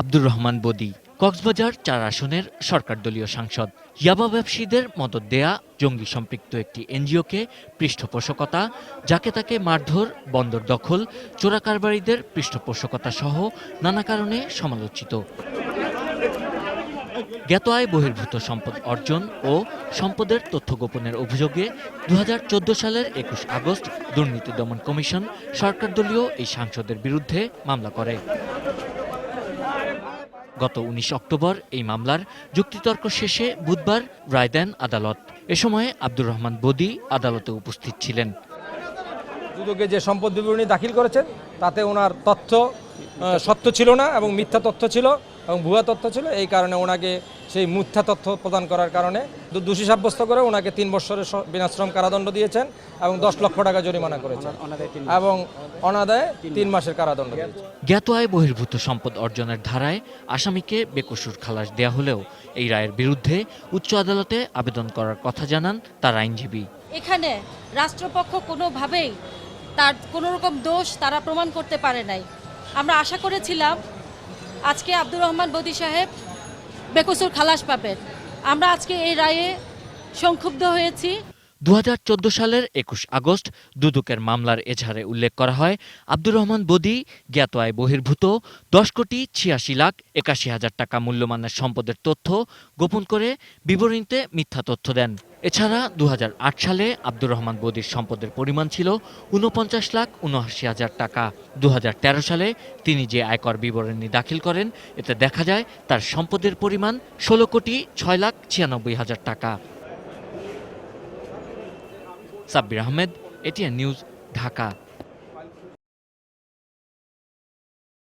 আব্দুর রহমান বদি, কক্সবাজার চার আসনের সরকার দলীয় সাংসদ। ইয়াবা ব্যবসায়ীদের মদত দেয়া জঙ্গি সম্পৃক্ত একটি এনজিওকে পৃষ্ঠপোষকতা, যাকে তাকে মারধর, বন্দর দখল চোরাকারবারিদের পৃষ্ঠপোষকতা সহ নানা কারণে সমালোচিত। জ্ঞাত আয় বহির্ভূত সম্পদ অর্জন ও সম্পদের তথ্য গোপনের অভিযোগে দু হাজার চোদ্দ সালের একুশ আগস্ট দুর্নীতি দমন কমিশন সরকার দলীয় এই সাংসদের বিরুদ্ধে মামলা করে। গত উনিশ অক্টোবর এই মামলার যুক্তিতর্ক শেষে বুধবার রায় দেন আদালত। এ সময় আব্দুর রহমান বদি আদালতে উপস্থিত ছিলেন। দুদকে যে সম্পদ বিবরণী দাখিল করেছেন, তাতে ওনার তথ্য সত্য ছিল না এবং মিথ্যা তথ্য ছিল। এবং ভুয়া তথ্য ছিল এই কারণে ওনাকে সেই মিথ্যা তথ্য প্রদান করার কারণে দোষী সাব্যস্ত করে ওনাকে তিন বছরের বিনাশ্রম কারাদণ্ড দিয়েছেন এবং দশ লক্ষ টাকা জরিমানা করেছেন। এবং অনাদায়ে তিন মাসের কারাদণ্ড জ্ঞাত আয় বহির্ভূত সম্পদ অর্জনের ধারায় আসামিকে বেকসুর খালাস দেয়া হলেও এই রায়ের বিরুদ্ধে উচ্চ আদালতে আবেদন করার কথা জানান তার আইনজীবী। এখানে রাষ্ট্রপক্ষ কোনোভাবেই তার কোনোরকম দোষ তারা প্রমাণ করতে পারে নাই। আমরা আশা করেছিলাম আজকে আব্দুর রহমান বদি সাহেব বেকসুর খালাস পাবেন। আমরা আজকে এই রায়ে সংক্ষুব্ধ হয়েছি। দু হাজার চোদ্দ সালের একুশ আগস্ট দুদকের মামলার এজাহারে উল্লেখ করা হয়, আব্দুর রহমান বদি, জ্ঞাত আয় বহির্ভূত, দশ কোটি ছিয়াশি লাখ একাশি হাজার টাকা মূল্যমানের সম্পদের তথ্য গোপন করে বিবরণীতে মিথ্যা তথ্য দেন। এছাড়া দু হাজার আট সালে আব্দুর রহমান বদির সম্পদের পরিমাণ ছিল উনপঞ্চাশ লাখ উনআশি হাজার টাকা। দু হাজার তেরো সালে তিনি যে আয়কর বিবরণী দাখিল করেন, এতে দেখা যায় তার সম্পদের পরিমাণ ষোলো কোটি ছয় লাখ ছিয়ানব্বই হাজার টাকা। Sabbir Ahmed ATN news Dhaka.